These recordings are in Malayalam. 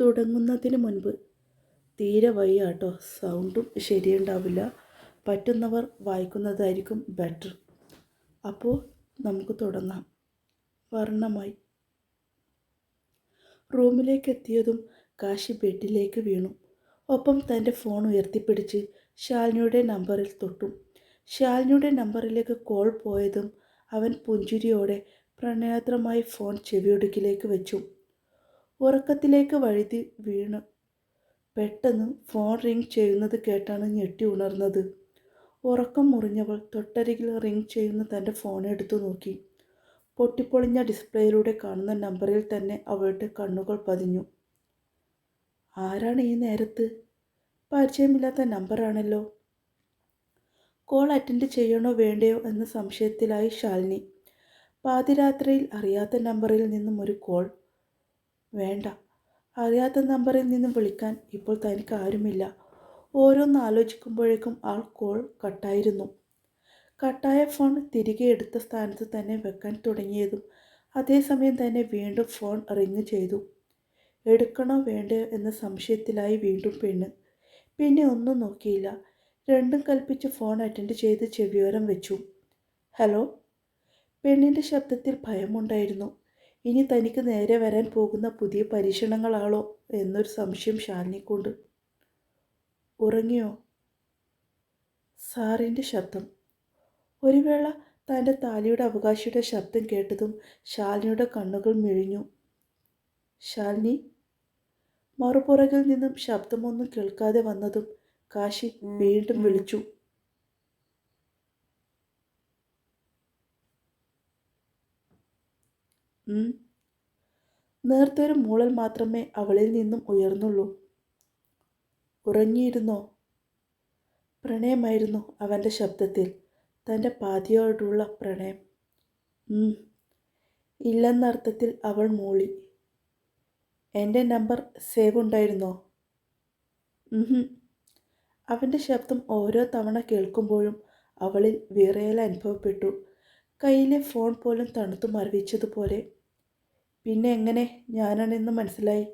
തുടങ്ങുന്നതിന് മുൻപ്. തീരെ വയ്യ കേട്ടോ സൗണ്ടും ശരിയുണ്ടാവില്ല. പറ്റുന്നവർ വായിക്കുന്നതായിരിക്കും ബെറ്റർ. അപ്പോൾ നമുക്ക് തുടങ്ങാം. വർണമായി. റൂമിലേക്ക് എത്തിയതും കാശി ബെഡിലേക്ക് വീണു. ഒപ്പം തന്റെ ഫോൺ ഉയർത്തിപ്പിടിച്ച് ശാലിനിയുടെ നമ്പറിൽ തൊട്ടു. ശാലിനിയുടെ നമ്പറിലേക്ക് കോൾ പോയതും അവൻ പുഞ്ചിരിയോടെ പ്രണയാത്രമായി ഫോൺ ചെവിയൊടുക്കിലേക്ക് വെച്ചു. ഉറക്കത്തിലേക്ക് വഴുതി വീണു. പെട്ടെന്ന് ഫോൺ റിങ് ചെയ്യുന്നത് കേട്ടാണ് ഞെട്ടി ഉണർന്നത്. ഉറക്കം മുറിഞ്ഞവൾ തൊട്ടരികിൽ റിങ് ചെയ്യുന്ന തന്റെ ഫോൺ എടുത്തു നോക്കി. പൊട്ടിപ്പൊളിഞ്ഞ ഡിസ്പ്ലേയിലൂടെ കാണുന്ന നമ്പറിൽ തന്നെ അവളുടെ കണ്ണുകൾ പതിഞ്ഞു. ആരാണ് ഈ നേരത്ത്? പരിചയമില്ലാത്ത നമ്പറാണല്ലോ. കോൾ അറ്റൻഡ് ചെയ്യണോ വേണ്ടയോ എന്ന സംശയത്തിലായി ശാലിനി. പാതിരാത്രിയിൽ അറിയാത്ത നമ്പറിൽ നിന്നും ഒരു കോൾ വേണ്ട. അറിയാത്ത നമ്പറിൽ നിന്ന് വിളിക്കാൻ ഇപ്പോൾ തനിക്ക് ആരുമില്ല. ഓരോന്ന് ആലോചിക്കുമ്പോഴേക്കും ആൾ കോൾ കട്ടായിരുന്നു. കട്ടായ ഫോൺ തിരികെ എടുത്ത സ്ഥാനത്ത് തന്നെ വെക്കാൻ തുടങ്ങിയതും അതേസമയം തന്നെ വീണ്ടും ഫോൺ റിങ് ചെയ്തു. എടുക്കണോ വേണ്ടയോ എന്ന സംശയത്തിലായി വീണ്ടും പെണ്ണ്. പിന്നെ ഒന്നും നോക്കിയില്ല. രണ്ടും കൽപ്പിച്ച് ഫോൺ അറ്റൻഡ് ചെയ്ത് ചെവിയോരം വെച്ചു. ഹലോ? പെണ്ണിന്റെ ശബ്ദത്തിൽ ഭയമുണ്ടായിരുന്നു. ഇനി തനിക്ക് നേരെ വരാൻ പോകുന്ന പുതിയ പരീക്ഷണങ്ങളാണോ എന്നൊരു സംശയം ശാലിനിക്കുണ്ട്. ഉറങ്ങിയോ? സാറിന്റെ ശബ്ദം. ഒരു വേള തന്റെ താലിയുടെ അവകാശിയുടെ ശബ്ദം കേട്ടതും ശാലിനിയുടെ കണ്ണുകൾ മിഴിഞ്ഞു. ശാലിനി മറുപുറകിൽ നിന്നും ശബ്ദമൊന്നും കേൾക്കാതെ വന്നതും കാശി വീണ്ടും വിളിച്ചു. നേർത്തൊരു മൂളൽ മാത്രമേ അവളിൽ നിന്നും ഉയർന്നുള്ളൂ. ഉറങ്ങിയിരുന്നോ? പ്രണയമായിരുന്നു അവന്റെ ശബ്ദത്തിൽ? തന്റെ പാതിയോടുള്ള പ്രണയം. ഇല്ലെന്ന ഇല്ലെന്നർത്ഥത്തിൽ അവൾ മൂളി. എന്റെ നമ്പർ സേവ് ഉണ്ടായിരുന്നോ. അവന്റെ ശബ്ദം ഓരോ തവണ കേൾക്കുമ്പോഴും അവളിൽ വിറയൽ അനുഭവപ്പെട്ടു. കയ്യിലെ ഫോൺ പോലും തണുത്തു മരവിച്ചതുപോലെ പിന്നെ എങ്ങനെ? ഞാനാണെന്ന് മനസ്സിലായി.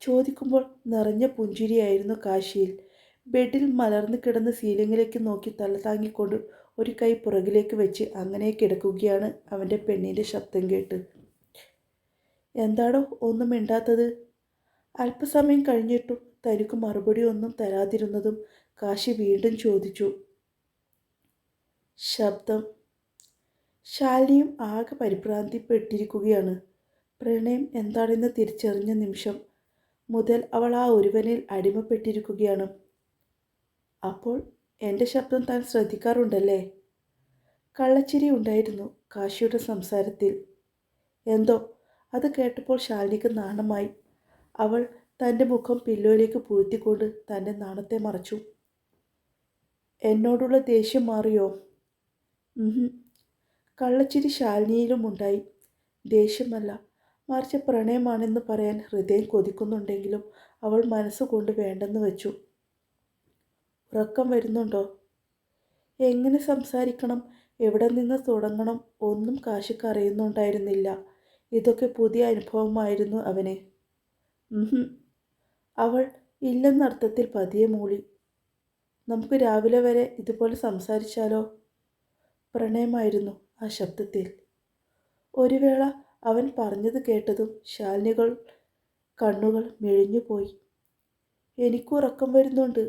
ചോദിക്കുമ്പോൾ നിറഞ്ഞ പുഞ്ചിരിയായിരുന്നു കാശിയിൽ. ബെഡിൽ മലർന്നു കിടന്ന് സീലിങ്ങിലേക്ക് നോക്കി തല താങ്ങിക്കൊണ്ട് ഒരു കൈ പുറകിലേക്ക് വെച്ച് അങ്ങനെ കിടക്കുകയാണ് അവന്റെ പെണ്ണിന്റെ ശബ്ദം കേട്ട്. എന്താടോ ഒന്നും മിണ്ടാത്തത്. അല്പസമയം കഴിഞ്ഞിട്ടും തനിക്ക് മറുപടി ഒന്നും തരാതിരുന്നതും കാശി വീണ്ടും ചോദിച്ചു. ശബ്ദം. ശാലിനിയും ആകെ പരിഭ്രാന്തിപ്പെട്ടിരിക്കുകയാണ്. പ്രണയം എന്താണെന്ന് തിരിച്ചറിഞ്ഞ നിമിഷം മുതൽ അവൾ ആ ഒരുവനിൽ അടിമപ്പെട്ടിരിക്കുകയാണ്. അപ്പോൾ എന്റെ ശബ്ദം താൻ ശ്രദ്ധിക്കാറുണ്ടല്ലേ? കള്ളച്ചിരി ഉണ്ടായിരുന്നു കാശിയുടെ സംസാരത്തിൽ. എന്തോ അത് കേട്ടപ്പോൾ ശാലിനിക്ക് നാണമായി. അവൾ തന്റെ മുഖം പില്ലോയിലേക്ക് പൂഴ്ത്തിക്കൊണ്ട് തന്റെ നാണത്തെ മറച്ചു. എന്നോടുള്ള ദേഷ്യം മാറിയോ? കള്ളച്ചിരി ശാലിനിയിലും ഉണ്ടായി. ദേഷ്യമല്ല. മറിച്ച് പ്രണയമാണെന്ന് പറയാൻ ഹൃദയം കൊതിക്കുന്നുണ്ടെങ്കിലും അവൾ മനസ്സുകൊണ്ട് വേണ്ടെന്ന് വെച്ചു. ഉറക്കം വരുന്നുണ്ടോ? എങ്ങനെ സംസാരിക്കണം? എവിടെ നിന്ന് തുടങ്ങണം? ഒന്നും കാശിക്ക് അറിയുന്നുണ്ടായിരുന്നില്ല. ഇതൊക്കെ പുതിയ അനുഭവമായിരുന്നു അവന്. അവൾ ഇല്ലെന്നർത്ഥത്തിൽ പതിയെ മൂളി. നമുക്ക് രാവിലെ വരെ ഇതുപോലെ സംസാരിച്ചാലോ? പ്രണയമായിരുന്നു ആ ശബ്ദത്തിൽ. ഒരു വേള അവൻ പറഞ്ഞത് കേട്ടതും ശാലിനികൾ കണ്ണുകൾ മെഴിഞ്ഞുപോയി എനിക്ക് ഉറക്കം വരുന്നുണ്ട്.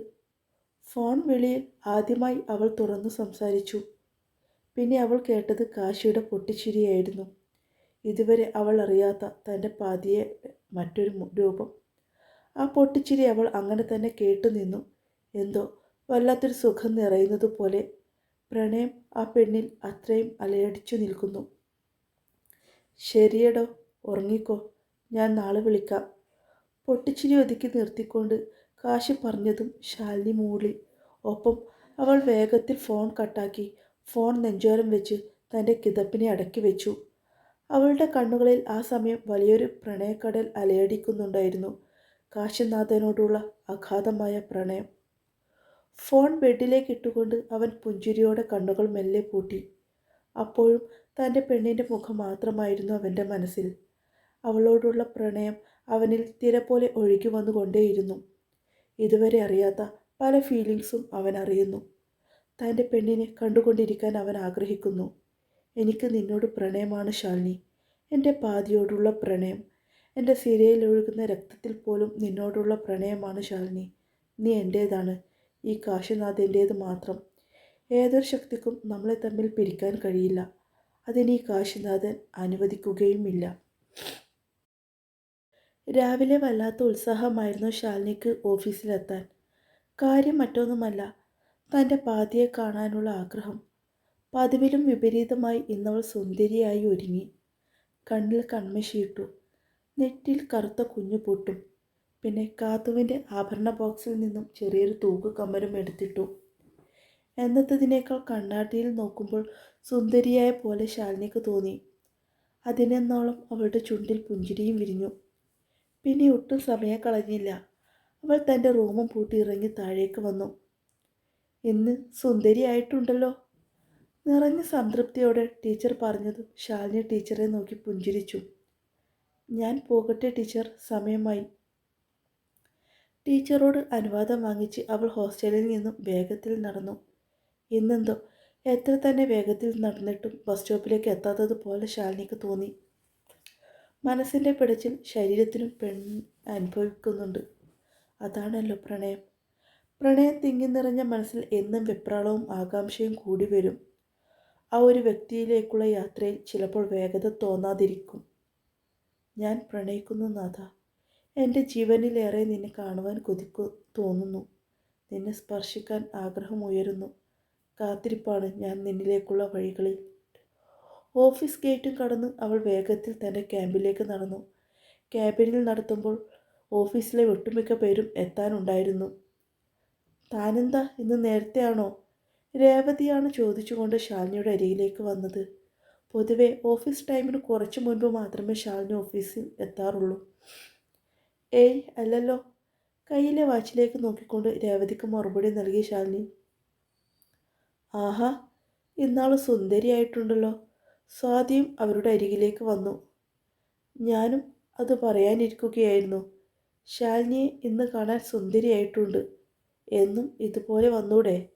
ഫോൺ വിളിയിൽ ആദ്യമായി അവൾ തുറന്നു സംസാരിച്ചു. പിന്നെ അവൾ കേട്ടത് കാശിയുടെ പൊട്ടിച്ചിരിയായിരുന്നു. ഇതുവരെ അവൾ അറിയാത്ത തന്റെ പാതിയെ മറ്റൊരു രൂപം. ആ പൊട്ടിച്ചിരി അവൾ അങ്ങനെ തന്നെ കേട്ടു നിന്നു. എന്തോ വല്ലാത്തൊരു സുഖം നിറയുന്നത് പോലെ പ്രണയം ആ പെണ്ണിൽ അത്രയും അലയടിച്ചു നിൽക്കുന്നു. ശരിയടോ ഉറങ്ങിക്കോ. ഞാൻ നാളെ വിളിക്കാം. പൊട്ടിച്ചിരി ഒതുക്കി നിർത്തിക്കൊണ്ട് കാശി പറഞ്ഞതും ശാലിനി മൂളി ഒപ്പം അവൾ വേഗത്തിൽ ഫോൺ കട്ടാക്കി ഫോൺ നെഞ്ചോരം വെച്ച് തന്റെ കിതപ്പിനെ അടക്കി വെച്ചു. അവളുടെ കണ്ണുകളിൽ ആ സമയം വലിയൊരു പ്രണയക്കടൽ അലയടിക്കുന്നുണ്ടായിരുന്നു. കാശിനാഥനോടുള്ള അഗാധമായ പ്രണയം. ഫോൺ ബെഡിലേക്ക് ഇട്ടുകൊണ്ട് അവൻ പുഞ്ചിരിയോടെ കണ്ണുകൾ മെല്ലെ പൂട്ടി. അപ്പോഴും തന്റെ പെണ്ണിന്റെ മുഖം മാത്രമായിരുന്നു അവന്റെ മനസ്സിൽ. അവളോടുള്ള പ്രണയം അവനിൽ തിര പോലെ ഒഴുകി വന്നുകൊണ്ടേയിരുന്നു. ഇതുവരെ അറിയാത്ത പല ഫീലിങ്സും അവൻ അറിയുന്നു. തന്റെ പെണ്ണിനെ കണ്ടുകൊണ്ടിരിക്കാൻ അവൻ ആഗ്രഹിക്കുന്നു. എനിക്ക് നിന്നോട് പ്രണയമാണ് ശാലിനി. എന്റെ പാതിയോടുള്ള പ്രണയം. എന്റെ സിരയിൽ ഒഴുകുന്ന രക്തത്തിൽ പോലും നിന്നോടുള്ള പ്രണയമാണ് ശാലിനി. നീ എന്റേതാണ്. ഈ കാശിനാഥ് എന്റേത് മാത്രം. ഏതൊരു ശക്തിക്കും നമ്മളെ തമ്മിൽ പിരിക്കാൻ കഴിയില്ല. അതിന് കാശിനാഥൻ അനുവദിക്കുകയുമില്ല. രാവിലെ വല്ലാത്ത ഉത്സാഹമായിരുന്നു ശാലിനിക്ക് ഓഫീസിലെത്താൻ. കാര്യം മറ്റൊന്നുമല്ല തന്റെ പാതിയെ കാണാനുള്ള ആഗ്രഹം. പതിവിലും വിപരീതമായി ഇന്നവൾ സുന്ദരിയായി ഒരുങ്ങി. കണ്ണിൽ കൺമശിയിട്ടു നെറ്റിൽ കറുത്ത കുഞ്ഞു പൊട്ടും. പിന്നെ കാത്തുവിന്റെ ആഭരണ ബോക്സിൽ നിന്നും ചെറിയൊരു തൂക്ക് കമ്മലും എടുത്തിട്ടു. എന്നത്തതിനേക്കാൾ കണ്ണാടിയിൽ നോക്കുമ്പോൾ സുന്ദരിയായ പോലെ ശാലിനിക്ക് തോന്നി. അതിനെന്നോളം അവളുടെ ചുണ്ടിൽ പുഞ്ചിരിയും വിരിഞ്ഞു. പിന്നെ ഒട്ടും സമയം കളഞ്ഞില്ല. അവൾ തന്റെ റൂമും പൂട്ടി ഇറങ്ങി താഴേക്ക് വന്നു. ഇന്ന് സുന്ദരിയായിട്ടുണ്ടല്ലോ നിറഞ്ഞ സംതൃപ്തിയോടെ ടീച്ചർ പറഞ്ഞതും ശാലിനി ടീച്ചറെ നോക്കി പുഞ്ചിരിച്ചു. ഞാൻ പോകട്ടെ ടീച്ചർ സമയമായി. ടീച്ചറോട് അനുവാദം വാങ്ങിച്ച് അവൾ ഹോസ്റ്റലിൽ നിന്നും വേഗത്തിൽ നടന്നു. ഇന്നെന്തോ? എത്ര തന്നെ വേഗത്തിൽ നടന്നിട്ടും ബസ് സ്റ്റോപ്പിലേക്ക് എത്താത്തതുപോലെ ശാലിനിക്ക് തോന്നി. മനസ്സിന്റെ പിടച്ചിൽ ശരീരത്തിനും പെൺ അനുഭവിക്കുന്നുണ്ട്. അതാണല്ലോ പ്രണയം. പ്രണയം തിങ്ങി നിറഞ്ഞ മനസ്സിൽ എന്നും വെപ്രാളവും ആകാംക്ഷയും കൂടി വരും. ആ ഒരു വ്യക്തിയിലേക്കുള്ള യാത്രയിൽ ചിലപ്പോൾ വേഗത തോന്നാതിരിക്കും. ഞാൻ പ്രണയിക്കുന്നു നാഥ. എന്റെ ജീവനിലേറെ നിന്നെ കാണുവാൻ കൊതിക്കു തോന്നുന്നു. നിന്നെ സ്പർശിക്കാൻ ആഗ്രഹമുയരുന്നു കാത്തിരിപ്പാണ് ഞാൻ നിന്നിലേക്കുള്ള വഴികളിൽ. ഓഫീസ് ഗേറ്റും കടന്ന് അവൾ വേഗത്തിൽ തന്റെ ക്യാമ്പിലേക്ക് നടന്നു. ക്യാബിനിൽ നടത്തുമ്പോൾ ഓഫീസിലെ ഒട്ടുമിക്ക പേരും എത്താനുണ്ടായിരുന്നു. താനെന്താ ഇന്ന് നേരത്തെയാണോ? രേവതിയാണ് ചോദിച്ചുകൊണ്ട് ശാലിനിയുടെ അരികിലേക്ക് വന്നത്. പൊതുവെ ഓഫീസ് ടൈമിന് കുറച്ച് മുൻപ് മാത്രമേ ശാലിനി ഓഫീസിൽ എത്താറുള്ളൂ. ഏയ് അല്ലല്ലോ. കയ്യിലെ വാച്ചിലേക്ക് നോക്കിക്കൊണ്ട് രേവതിക്ക് മറുപടി നൽകി ശാലിനി. ആഹാ ഇന്നാൾ സുന്ദരിയായിട്ടുണ്ടല്ലോ. സ്വാതിയും അവരുടെ അരികിലേക്ക് വന്നു. ഞാനും അത് പറയാനിരിക്കുകയായിരുന്നു. ശാലിനിയെ ഇന്ന് കാണാൻ സുന്ദരിയായിട്ടുണ്ട്. എന്നും ഇതുപോലെ വന്നൂടെ?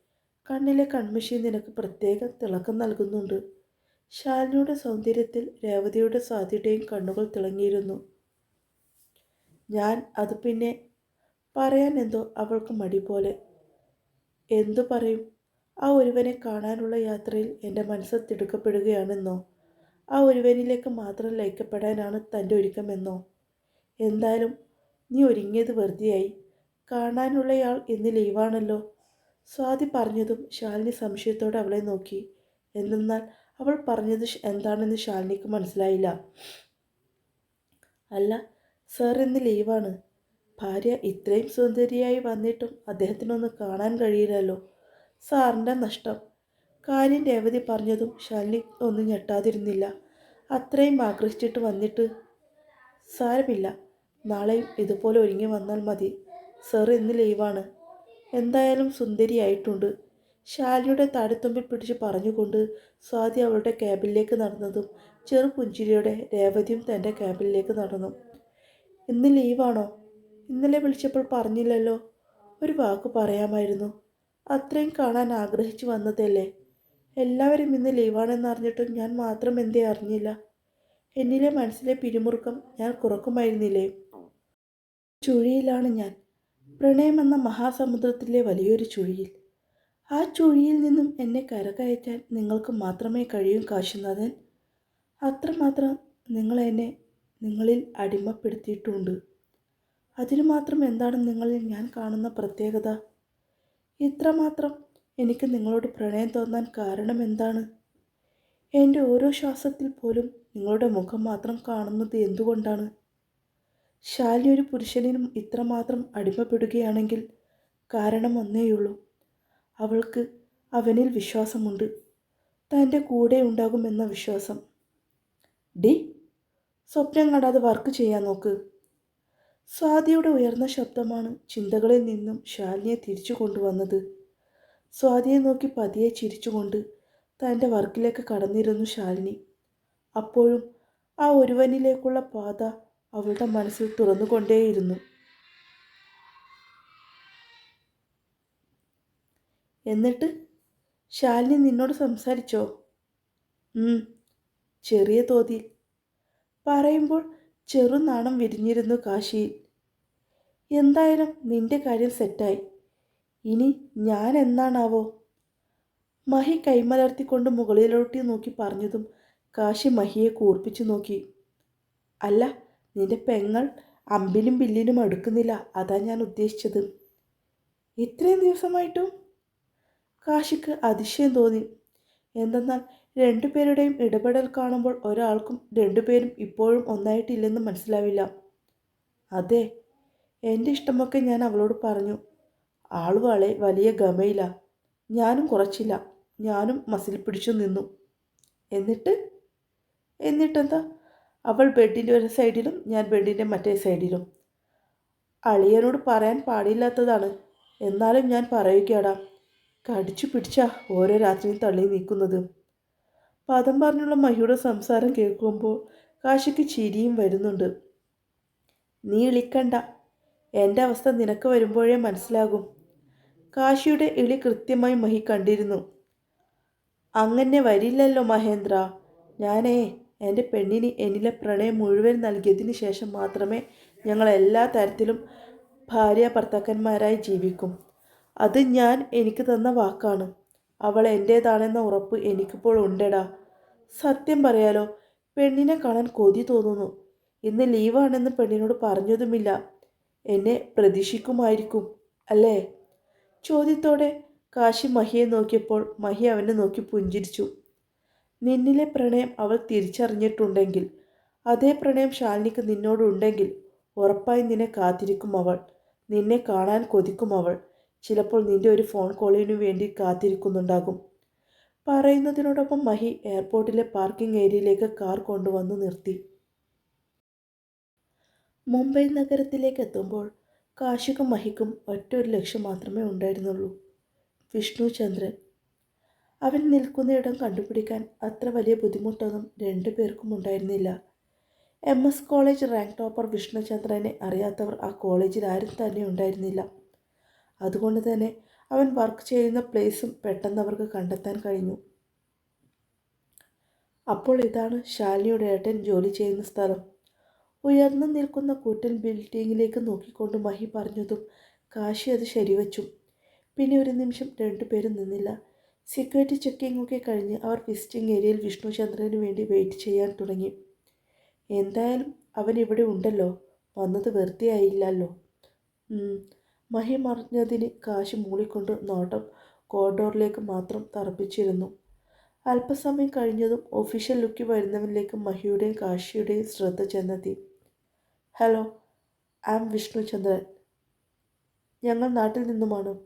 കണ്ണിലെ കൺമഷി നിനക്ക് പ്രത്യേക തിളക്കം നൽകുന്നുണ്ട്. ശാലിനിയുടെ സൗന്ദര്യത്തിൽ രേവതിയുടെ സ്വാതിയുടെയും കണ്ണുകൾ തിളങ്ങിയിരുന്നു. ഞാൻ അത് പിന്നെ പറയാൻ എന്തോ അവൾക്ക് മടി പോലെ. എന്തു പറയും? ആ ഒരുവനെ കാണാനുള്ള യാത്രയിൽ എന്റെ മനസ്സ് തിടുക്കപ്പെടുകയാണെന്നോ? ആ ഒരുവനിലേക്ക് മാത്രം ലയിക്കപ്പെടാനാണ് തന്റെ ഒരുക്കമെന്നോ? എന്തായാലും നീ ഒരുങ്ങിയത് വെറുതെയായി. കാണാനുള്ളയാൾ ഇന്ന് ലീവാണല്ലോ. സ്വാതി പറഞ്ഞതും ശാലിനി സംശയത്തോടെ അവളെ നോക്കി. എന്നാൽ അവൾ പറഞ്ഞത് എന്താണെന്ന് ശാലിനിക്ക് മനസ്സിലായില്ല. അല്ല സാർ ഇന്ന് ലീവാണ്. ഭാര്യ ഇത്രയും സുന്ദരിയായി വന്നിട്ടും അദ്ദേഹത്തിനൊന്ന് കാണാൻ കഴിയില്ലല്ലോ. സാറിന്റെ നഷ്ടം. കാര്യം രേവതി പറഞ്ഞതും ശാലിനി ഒന്നും ഞെട്ടാതിരുന്നില്ല. അത്രയും ആഗ്രഹിച്ചിട്ട് വന്നിട്ട് സാരമില്ല. നാളെയും ഇതുപോലെ ഒരുങ്ങി വന്നാൽ മതി. സർ ഇന്ന് ലീവാണ്. എന്തായാലും സുന്ദരിയായിട്ടുണ്ട്. ശാലിനിയുടെ താടിത്തുമ്പിൽ പിടിച്ച് പറഞ്ഞുകൊണ്ട് സ്വാതി അവളുടെ ക്യാബിലേക്ക് നടന്നതും ചെറു പുഞ്ചിരിയോടെ രേവതിയും തന്റെ ക്യാബിലേക്ക് നടന്നു. ഇന്ന് ലീവാണോ? ഇന്നലെ വിളിച്ചപ്പോൾ പറഞ്ഞില്ലല്ലോ. ഒരു വാക്ക് പറയാമായിരുന്നു. അത്രയും കാണാൻ ആഗ്രഹിച്ചു വന്നതല്ലേ? എല്ലാവരും ഇന്ന് ലീവാണെന്ന് അറിഞ്ഞിട്ടും ഞാൻ മാത്രം എന്തേ അറിഞ്ഞില്ല. എന്നിലെ മനസ്സിലെ പിരിമുറുക്കം ഞാൻ കുറക്കുമായിരുന്നില്ലേ? ചുഴിയിലാണ് ഞാൻ. പ്രണയമെന്ന മഹാസമുദ്രത്തിലെ വലിയൊരു ചുഴിയിൽ. ആ ചുഴിയിൽ നിന്നും എന്നെ കരകയറ്റാൻ നിങ്ങൾക്ക് മാത്രമേ കഴിയൂ കാശുനാഥൻ. അത്രമാത്രം നിങ്ങളെന്നെ നിങ്ങളിൽ അടിമപ്പെടുത്തിയിട്ടുണ്ട്. അതിനു മാത്രം എന്താണ് നിങ്ങളിൽ ഞാൻ കാണുന്ന പ്രത്യേകത? ഇത്രമാത്രം എനിക്ക് നിങ്ങളോട് പ്രണയം തോന്നാൻ കാരണം എന്താണ്? എന്റെ ഓരോ ശ്വാസത്തിൽ പോലും നിങ്ങളുടെ മുഖം മാത്രം കാണുന്നത് എന്തുകൊണ്ടാണ്? ശാലി ഒരു പുരുഷനും ഇത്രമാത്രം അടിമപ്പെടുകയാണെങ്കിൽ കാരണം ഒന്നേയുള്ളൂ അവൾക്ക് അവനിൽ വിശ്വാസമുണ്ട്. തന്റെ കൂടെ ഉണ്ടാകുമെന്ന വിശ്വാസം. ഡി സ്വപ്നം കണ്ടാതെ വർക്ക് ചെയ്യാൻ നോക്ക്. സ്വാതിയുടെ ഉയർന്ന ശബ്ദമാണ് ചിന്തകളിൽ നിന്നും ശാലിനിയെ തിരിച്ചു കൊണ്ടുവന്നത്. സ്വാതിയെ നോക്കി പതിയെ ചിരിച്ചുകൊണ്ട് തന്റെ വർക്കിലേക്ക് കടന്നിരുന്നു ശാലിനി. അപ്പോഴും ആ ഒരുവനിലേക്കുള്ള പാത അവളുടെ മനസ്സിൽ തുറന്നുകൊണ്ടേയിരുന്നു. എന്നിട്ട് ശാലിനി നിന്നോട് സംസാരിച്ചോ? ചെറിയ തോതിൽ. പറയുമ്പോൾ ചെറുനാണം വിരിഞ്ഞിരുന്നു കാശിയിൽ എന്തായാലും നിന്റെ കാര്യം സെറ്റായി. ഇനി ഞാൻ എന്നാണാവോ? മഹി കൈമലർത്തിക്കൊണ്ട് മുകളിലോട്ട് നോക്കി പറഞ്ഞതും കാശി മഹിയെ കൂർപ്പിച്ചു നോക്കി. അല്ല നിന്റെ പെങ്ങൾ അമ്പിലും ബില്ലിനും അടുക്കുന്നില്ല. അതാ ഞാൻ ഉദ്ദേശിച്ചത്. ഇത്രയും ദിവസമായിട്ടും? കാശിക്ക് അതിശയം തോന്നി. എന്തെന്നാൽ രണ്ടുപേരുടെയും ഇടപെടൽ കാണുമ്പോൾ ഒരാൾക്കും രണ്ടുപേരും ഇപ്പോഴും ഒന്നായിട്ടില്ലെന്ന് മനസ്സിലാവില്ല. അതെ എന്റെ ഇഷ്ടമൊക്കെ ഞാൻ അവളോട് പറഞ്ഞു. ആളുകളെ വലിയ ഗമയില്ല ഞാനും കുറച്ചില്ല. ഞാനും മസിൽ പിടിച്ചു നിന്നു. എന്നിട്ട്? എന്നിട്ടെന്താ? അവൾ ബെഡിന്റെ ഒരു സൈഡിലും ഞാൻ ബെഡിന്റെ മറ്റേ സൈഡിലും. അളിയനോട് പറയാൻ പാടില്ലാത്തതാണ്. എന്നാലും ഞാൻ പറയുകയാടാ കടിച്ചു പിടിച്ചാ ഓരോ രാത്രിയും തള്ളി നീക്കുന്നത്. പദം പറഞ്ഞുള്ള മഹിയുടെ സംസാരം കേൾക്കുമ്പോൾ കാശിക്ക് ചിരിയും വരുന്നുണ്ട്. നീ ഇളിക്കണ്ട എന്റെ അവസ്ഥ നിനക്ക് വരുമ്പോഴേ മനസ്സിലാകും. കാശിയുടെ ഇളി കൃത്യമായി മഹി കണ്ടിരുന്നു. അങ്ങനെ വരില്ലല്ലോ മഹേന്ദ്ര. ഞാനേ എന്റെ പെണ്ണിന് എന്നിലെ പ്രണയം മുഴുവൻ നൽകിയതിന് ശേഷം മാത്രമേ ഞങ്ങൾ എല്ലാ തരത്തിലും ഭാര്യ ഭർത്താക്കന്മാരായി ജീവിക്കും. അത് ഞാൻ എനിക്ക് തന്ന വാക്കാണ്. അവൾ എന്റേതാണെന്ന ഉറപ്പ് എനിക്കിപ്പോൾ ഉണ്ടെടാ. സത്യം പറയാലോ പെണ്ണിനെ കാണാൻ കൊതി തോന്നുന്നു. ഇന്ന് ലീവാണെന്ന് പെണ്ണിനോട് പറഞ്ഞതുമില്ല. എന്നെ പ്രതീക്ഷിക്കുമായിരിക്കും അല്ലേ? ചോദ്യത്തോടെ കാശി മഹിയെ നോക്കിയപ്പോൾ മഹി അവനെ നോക്കി പുഞ്ചിരിച്ചു. നിന്നിലെ പ്രണയം അവൾ തിരിച്ചറിഞ്ഞിട്ടുണ്ടെങ്കിൽ അതേ പ്രണയം ശാലിനിക്ക് നിന്നോടുണ്ടെങ്കിൽ ഉറപ്പായി നിന്നെ കാത്തിരിക്കും അവൾ. നിന്നെ കാണാൻ കൊതിക്കും അവൾ. ചിലപ്പോൾ നിന്റെ ഒരു ഫോൺ കോളിനു വേണ്ടി കാത്തിരിക്കുന്നുണ്ടാകും. പറയുന്നതിനോടൊപ്പം മഹി എയർപോർട്ടിലെ പാർക്കിംഗ് ഏരിയയിലേക്ക് കാർ കൊണ്ടുവന്നു നിർത്തി. മുംബൈ നഗരത്തിലേക്ക് എത്തുമ്പോൾ കാശിക്കും മഹിക്കും ഒറ്റൊരു ലക്ഷ്യം മാത്രമേ ഉണ്ടായിരുന്നുള്ളൂ. വിഷ്ണു ചന്ദ്രൻ. അവൻ നിൽക്കുന്നയിടം കണ്ടുപിടിക്കാൻ അത്ര വലിയ ബുദ്ധിമുട്ടൊന്നും രണ്ടു പേർക്കും ഉണ്ടായിരുന്നില്ല. M S college rank topper വിഷ്ണുചന്ദ്രനെ അറിയാത്തവർ ആ കോളേജിൽ ആരും തന്നെ ഉണ്ടായിരുന്നില്ല. അതുകൊണ്ട് തന്നെ അവൻ വർക്ക് ചെയ്യുന്ന പ്ലേസും പെട്ടെന്ന് അവർക്ക് കണ്ടെത്താൻ കഴിഞ്ഞു. അപ്പോൾ ഇതാണ് ശാലിനിയുടെ ഏട്ടൻ ജോലി ചെയ്യുന്ന സ്ഥലം. ഉയർന്നു നിൽക്കുന്ന കൂറ്റൻ ബിൽഡിങ്ങിലേക്ക് നോക്കിക്കൊണ്ട് മഹി പറഞ്ഞതും കാശി അത് ശരിവച്ചു. പിന്നെ ഒരു നിമിഷം രണ്ടുപേരും നിന്നില്ല. സെക്യൂരിറ്റി ചെക്കിംഗ് ഒക്കെ കഴിഞ്ഞ് അവർ വിസിറ്റിംഗ് ഏരിയയിൽ വിഷ്ണുചന്ദ്രന് വേണ്ടി വെയിറ്റ് ചെയ്യാൻ തുടങ്ങി. എന്തായാലും അവൻ ഇവിടെ ഉണ്ടല്ലോ. വന്നത് വെറുതെ ആയില്ലല്ലോ. ഉം. മഹി മറിഞ്ഞതിന് കാശ് മൂളിക്കൊണ്ട് നോട്ടം കോറിഡോറിലേക്ക് മാത്രം തറപ്പിച്ചിരുന്നു. അല്പസമയം കഴിഞ്ഞതും ഒഫീഷ്യൽ ലുക്കിൽ വരുന്നവനിലേക്ക് മഹിയുടെയും കാശിയുടെയും ശ്രദ്ധ ചെന്നെത്തി. Hello I am Vishnuchandran. ഞങ്ങൾ നാട്ടിൽ നിന്നുമാണ്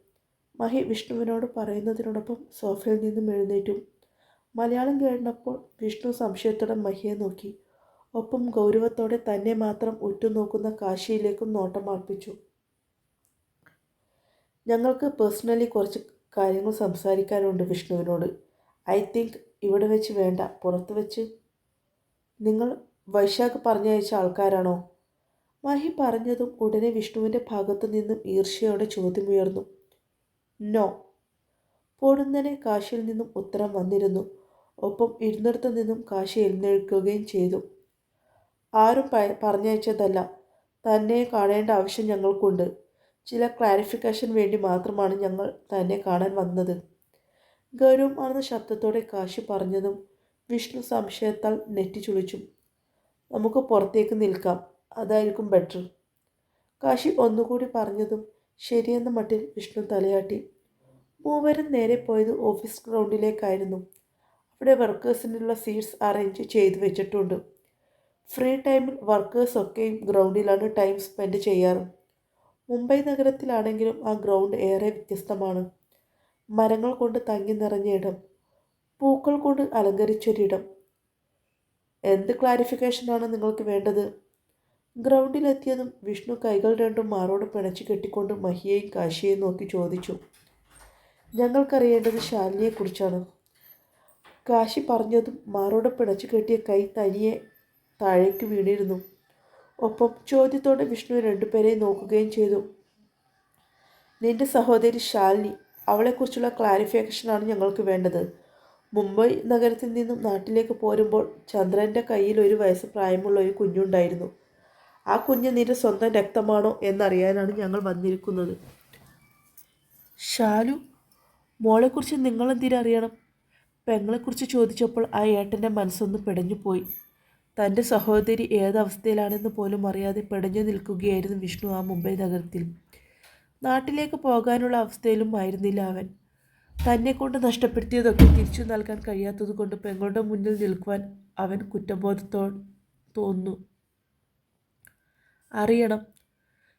മഹി വിഷ്ണുവിനോട് പറയുന്നതിനോടൊപ്പം സോഫയിൽ നിന്നും എഴുന്നേറ്റു. മലയാളം കേട്ടപ്പോൾ വിഷ്ണു സംശയത്തോടെ മഹിയെ നോക്കി. ഒപ്പം ഗൗരവത്തോടെ തന്നെ മാത്രം ഉറ്റുനോക്കുന്ന കാശിയിലേക്കും നോട്ടം അർപ്പിച്ചു. ഞങ്ങൾക്ക് പേഴ്സണലി കുറച്ച് കാര്യങ്ങൾ സംസാരിക്കാനുണ്ട് വിഷ്ണുവിനോട്. ഐ തിങ്ക് ഇവിടെ വെച്ച് വേണ്ട പുറത്ത് വെച്ച്. നിങ്ങൾ വൈശാഖ് പറഞ്ഞയച്ച ആൾക്കാരാണോ? മഹി പറഞ്ഞതും ഉടനെ വിഷ്ണുവിന്റെ ഭാഗത്തു നിന്നും ഈർഷ്യയോടെ ചോദ്യമുയർന്നു. നോ പൊടുന്നനെ കാശിയിൽ നിന്നും ഉത്തരം വന്നിരുന്നു. ഒപ്പം ഇരുന്നിടത്തു നിന്നും കാശി എഴുന്നേൽക്കുകയും ചെയ്തു. ആരും പറഞ്ഞയച്ചതല്ല. തന്നെ കാണേണ്ട ആവശ്യം ഞങ്ങൾക്കുണ്ട്. ചില ക്ലാരിഫിക്കേഷൻ വേണ്ടി മാത്രമാണ് ഞങ്ങൾ തന്നെ കാണാൻ വന്നത്. ഗൗരവമാർന്ന ശബ്ദത്തോടെ കാശി പറഞ്ഞതും വിഷ്ണു സംശയത്താൽ നെറ്റി ചുളിച്ചു. നമുക്ക് പുറത്തേക്ക് നിൽക്കാം അതായിരിക്കും ബെറ്റർ കാശി ഒന്നുകൂടി പറഞ്ഞതും ശരിയെന്ന മട്ടിൽ വിഷ്ണു തലയാട്ടി. മൂവരും നേരെ പോയത് ഓഫീസ് ഗ്രൗണ്ടിലേക്കായിരുന്നു അവിടെ വർക്കേഴ്സിനുള്ള സീറ്റ്സ് അറേഞ്ച് ചെയ്തു വെച്ചിട്ടുണ്ട്. ഫ്രീ ടൈമിൽ വർക്കേഴ്സൊക്കെയും ഗ്രൗണ്ടിലാണ് ടൈം സ്പെൻഡ് ചെയ്യാറ്. മുംബൈ നഗരത്തിലാണെങ്കിലും ആ ഗ്രൗണ്ട് ഏറെ വ്യത്യസ്തമാണ്. മരങ്ങൾ കൊണ്ട് തങ്ങി നിറഞ്ഞ ഇടം പൂക്കൾ കൊണ്ട് അലങ്കരിച്ചൊരിടം. എന്ത് ക്ലാരിഫിക്കേഷനാണ് നിങ്ങൾക്ക് വേണ്ടത്? ഗ്രൗണ്ടിലെത്തിയതും വിഷ്ണു കൈകൾ രണ്ടും മാറോട് പിണച്ചു കെട്ടിക്കൊണ്ട് മഹിയെയും കാശിയെയും നോക്കി ചോദിച്ചു. ഞങ്ങൾക്കറിയേണ്ടത് ശാലിനിയെക്കുറിച്ചാണ്. കാശി പറഞ്ഞതും മാറോട് പിണച്ചു കെട്ടിയ കൈ തനിയെ താഴേക്ക് വീണിരുന്നു. ഒപ്പം ചോദ്യത്തോടെ വിഷ്ണു രണ്ടുപേരെയും നോക്കുകയും ചെയ്തു. നിന്റെ സഹോദരി ശാലിനി അവളെക്കുറിച്ചുള്ള ക്ലാരിഫിക്കേഷനാണ് ഞങ്ങൾക്ക് വേണ്ടത്. മുംബൈ നഗരത്തിൽ നിന്നും നാട്ടിലേക്ക് പോരുമ്പോൾ ചന്ദ്രന്റെ കയ്യിൽ ഒരു വയസ്സ് പ്രായമുള്ള ഒരു കുഞ്ഞുണ്ടായിരുന്നു. ആ കുഞ്ഞ് നിന്റെ സ്വന്തം രക്തമാണോ എന്നറിയാനാണ് ഞങ്ങൾ വന്നിരിക്കുന്നത്. ഷാലു മോളെക്കുറിച്ച് നിങ്ങളെന്തിനറിയണം? പെങ്ങളെക്കുറിച്ച് ചോദിച്ചപ്പോൾ ആ ഏട്ടന്റെ മനസ്സൊന്ന് പിടഞ്ഞുപോയി. തന്റെ സഹോദരി ഏതവസ്ഥയിലാണെന്ന് പോലും അറിയാതെ പെടഞ്ഞു നിൽക്കുകയായിരുന്നു വിഷ്ണു ആ മുംബൈ നഗരത്തിൽ. നാട്ടിലേക്ക് പോകാനുള്ള അവസ്ഥയിലും ആയിരുന്നില്ല അവൻ. തന്നെ കൊണ്ട് നഷ്ടപ്പെടുത്തിയതൊക്കെ തിരിച്ചു നൽകാൻ കഴിയാത്തതുകൊണ്ട് പെങ്ങളുടെ മുന്നിൽ നിൽക്കുവാൻ അവൻ കുറ്റബോധത്തോ തോന്നുന്നു അറിയണം.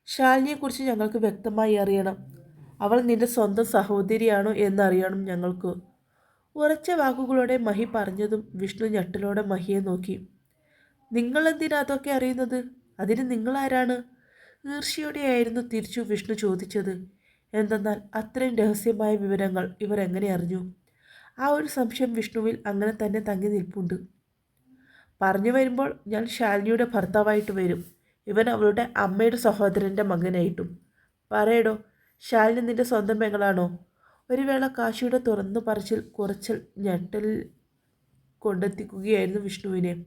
ശാലിനിയെക്കുറിച്ച് ഞങ്ങൾക്ക് വ്യക്തമായി അറിയണം. അവൾ നിന്റെ സ്വന്തം സഹോദരിയാണോ എന്നറിയണം ഞങ്ങൾക്ക്. ഉറച്ച വാക്കുകളോടെ മഹി പറഞ്ഞതും വിഷ്ണു ഞെട്ടലോടെ മഹിയെ നോക്കി. നിങ്ങൾ എന്തിനാ അതൊക്കെ അറിയുന്നത്? അതിന് നിങ്ങളാരാണ്? ഈർഷ്യയോടെയായിരുന്നു തിരിച്ചു വിഷ്ണു ചോദിച്ചത്. എന്തെന്നാൽ അത്രയും രഹസ്യമായ വിവരങ്ങൾ ഇവർ എങ്ങനെ അറിഞ്ഞു? ആ ഒരു സംശയം വിഷ്ണുവിൽ അങ്ങനെ തന്നെ തങ്ങി നിൽപ്പുണ്ട്. പറഞ്ഞു വരുമ്പോൾ ഞാൻ ശാലിനിയുടെ ഭർത്താവായിട്ട് വരും. ഇവൻ അവളുടെ അമ്മയുടെ സഹോദരന്റെ മകനായിട്ടും. പറയടോ ശാലിനി നിന്റെ സ്വന്തം പെങ്ങളാണോ? ഒരു വേള കാശിയുടെ തുറന്നു പറച്ചിൽ കുറച്ചിൽ ഞെട്ടൽ കൊണ്ടെത്തിക്കുകയായിരുന്നു വിഷ്ണുവിനെ.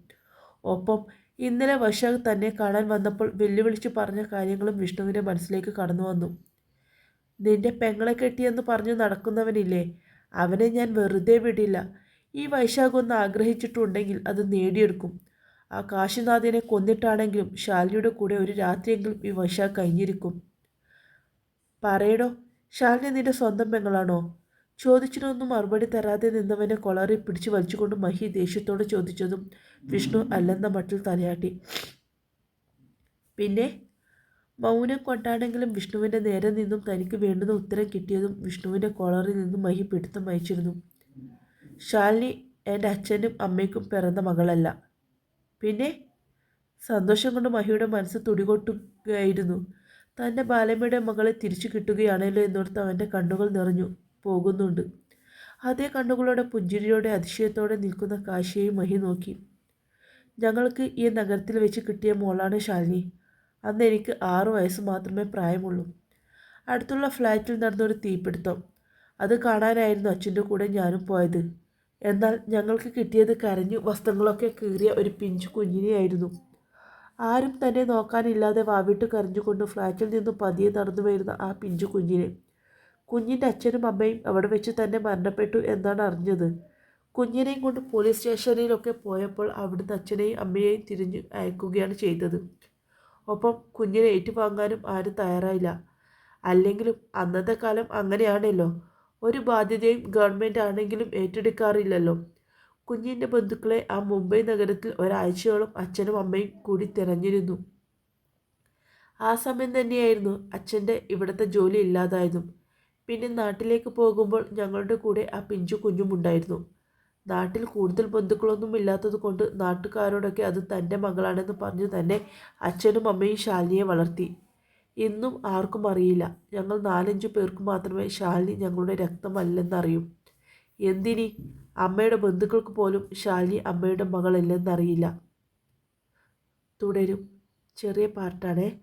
ഒപ്പം ഇന്നലെ വൈശാഖ് തന്നെ കാണാൻ വന്നപ്പോൾ വെല്ലുവിളിച്ച് പറഞ്ഞ കാര്യങ്ങളും വിഷ്ണുവിന്റെ മനസ്സിലേക്ക് കടന്നു വന്നു. നിന്റെ പെങ്ങളെ കെട്ടിയെന്ന് പറഞ്ഞു നടക്കുന്നവനില്ലേ? അവനെ ഞാൻ വെറുതെ വിടില്ല. ഈ വൈശാഖ് ഒന്ന് ആഗ്രഹിച്ചിട്ടുണ്ടെങ്കിൽ അത് നേടിയെടുക്കും. ആ കാശിനാഥിനെ കൊന്നിട്ടാണെങ്കിലും ശാലിനിയുടെ കൂടെ ഒരു രാത്രിയെങ്കിലും ഈ വൈശാഖ് കഴിഞ്ഞിരിക്കും. പറയടോ ശാലിനി നിന്റെ സ്വന്തം പെങ്ങളാണോ? ചോദിച്ചിട്ടൊന്നും മറുപടി തരാതെ നിന്നവനെ കൊളറി പിടിച്ചു വലിച്ചുകൊണ്ട് മഹി ദേഷ്യത്തോടെ ചോദിച്ചതും വിഷ്ണു അല്ലെന്ന മട്ടിൽ തലയാട്ടി. പിന്നെ മൗനം കൊണ്ടാണെങ്കിലും വിഷ്ണുവിന്റെ നേരെ നിന്നും തനിക്ക് വേണ്ടുന്ന ഉത്തരം കിട്ടിയതും വിഷ്ണുവിന്റെ കോളറിൽ നിന്നും മഹി പിടുത്തം വഹിച്ചിരുന്നു ശാലിനി എന്റെ അച്ഛനും അമ്മയ്ക്കും പിറന്ന മകളല്ല. പിന്നെ സന്തോഷം കൊണ്ട് മഹിയുടെ മനസ്സ് തുടികൊട്ടുകയായിരുന്നു. തന്റെ ബാലമ്മയുടെ മകളെ തിരിച്ചു കിട്ടുകയാണല്ലോ എന്നോർത്ത് അവന്റെ കണ്ണുകൾ നിറഞ്ഞു. പോകുന്നുണ്ട്. അതേ കണ്ണുകളോടെ പുഞ്ചിരിയോടെ അതിശയത്തോടെ നിൽക്കുന്ന കാശിയെയും മഹി നോക്കി. ഞങ്ങൾക്ക് ഈ നഗരത്തിൽ വെച്ച് കിട്ടിയ മോളാണ് ശാലിനി. അന്ന് എനിക്ക് ആറു വയസ്സ് മാത്രമേ പ്രായമുള്ളൂ. അടുത്തുള്ള ഫ്ലാറ്റിൽ നടന്നൊരു തീപിടുത്തം. അത് കാണാനായിരുന്നു അച്ഛന്റെ കൂടെ ഞാനും പോയത്. എന്നാൽ ഞങ്ങൾക്ക് കിട്ടിയത് കരഞ്ഞു വസ്ത്രങ്ങളൊക്കെ കീറിയ ഒരു പിഞ്ചു കുഞ്ഞിനെയായിരുന്നു. ആരും തന്നെ നോക്കാനില്ലാതെ വാവിട്ട് കരഞ്ഞുകൊണ്ട് ഫ്ലാറ്റിൽ നിന്നും പതിയെ നടന്നു വരുന്ന ആ പിഞ്ചു കുഞ്ഞിനെ. കുഞ്ഞിന്റെ അച്ഛനും അമ്മയും അവിടെ വെച്ച് തന്നെ മരണപ്പെട്ടു എന്നാണ് അറിഞ്ഞത്. കുഞ്ഞിനെയും കൊണ്ട് പോലീസ് സ്റ്റേഷനിലൊക്കെ പോയപ്പോൾ അവിടുന്ന് അച്ഛനെയും അമ്മയെയും തിരിഞ്ഞ് അയക്കുകയാണ് ചെയ്തത്. ഒപ്പം കുഞ്ഞിനെ ഏറ്റുവാങ്ങാനും ആരും തയ്യാറായില്ല. അല്ലെങ്കിലും അന്നത്തെ കാലം അങ്ങനെയാണല്ലോ. ഒരു ബാധ്യതയും ഗവൺമെന്റ് ആണെങ്കിലും ഏറ്റെടുക്കാറില്ലല്ലോ. കുഞ്ഞിന്റെ ബന്ധുക്കളെ ആ മുംബൈ നഗരത്തിൽ ഒരാഴ്ചയോളം അച്ഛനും അമ്മയും കൂടി തിരഞ്ഞിരുന്നു. ആ സമയം തന്നെയായിരുന്നു അച്ഛന്റെ ഇവിടുത്തെ ജോലി ഇല്ലാതായതും. പിന്നെ നാട്ടിലേക്ക് പോകുമ്പോൾ ഞങ്ങളുടെ കൂടെ ആ പിഞ്ചു കുഞ്ഞുമുണ്ടായിരുന്നു. നാട്ടിൽ കൂടുതൽ ബന്ധുക്കളൊന്നും ഇല്ലാത്തത് കൊണ്ട് നാട്ടുകാരോടൊക്കെ അത് തന്റെ മകളാണെന്ന് പറഞ്ഞു തന്നെ അച്ഛനും അമ്മയും ശാലിനിയെ വളർത്തി. ഇന്നും ആർക്കും അറിയില്ല. ഞങ്ങൾ നാലഞ്ചു പേർക്ക് മാത്രമേ ശാലിനി ഞങ്ങളുടെ രക്തമല്ലെന്നറിയൂ. എന്തിനി? അമ്മയുടെ ബന്ധുക്കൾക്ക് പോലും ശാലിനി അമ്മയുടെ മകളല്ലെന്നറിയില്ല. തുടരും. ചെറിയ പാർട്ടാണേ.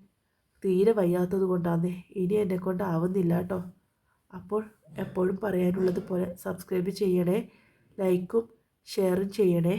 തീരെ വയ്യാത്തത് കൊണ്ടാന്നേ. ഇനി എന്നെ കൊണ്ടാവുന്നില്ല കേട്ടോ. അപ്പോൾ എപ്പോഴും പറയാനുള്ളത് പോലെ സബ്സ്ക്രൈബ് ചെയ്യണേ ലൈക്കും ഷെയറും ചെയ്യണേ.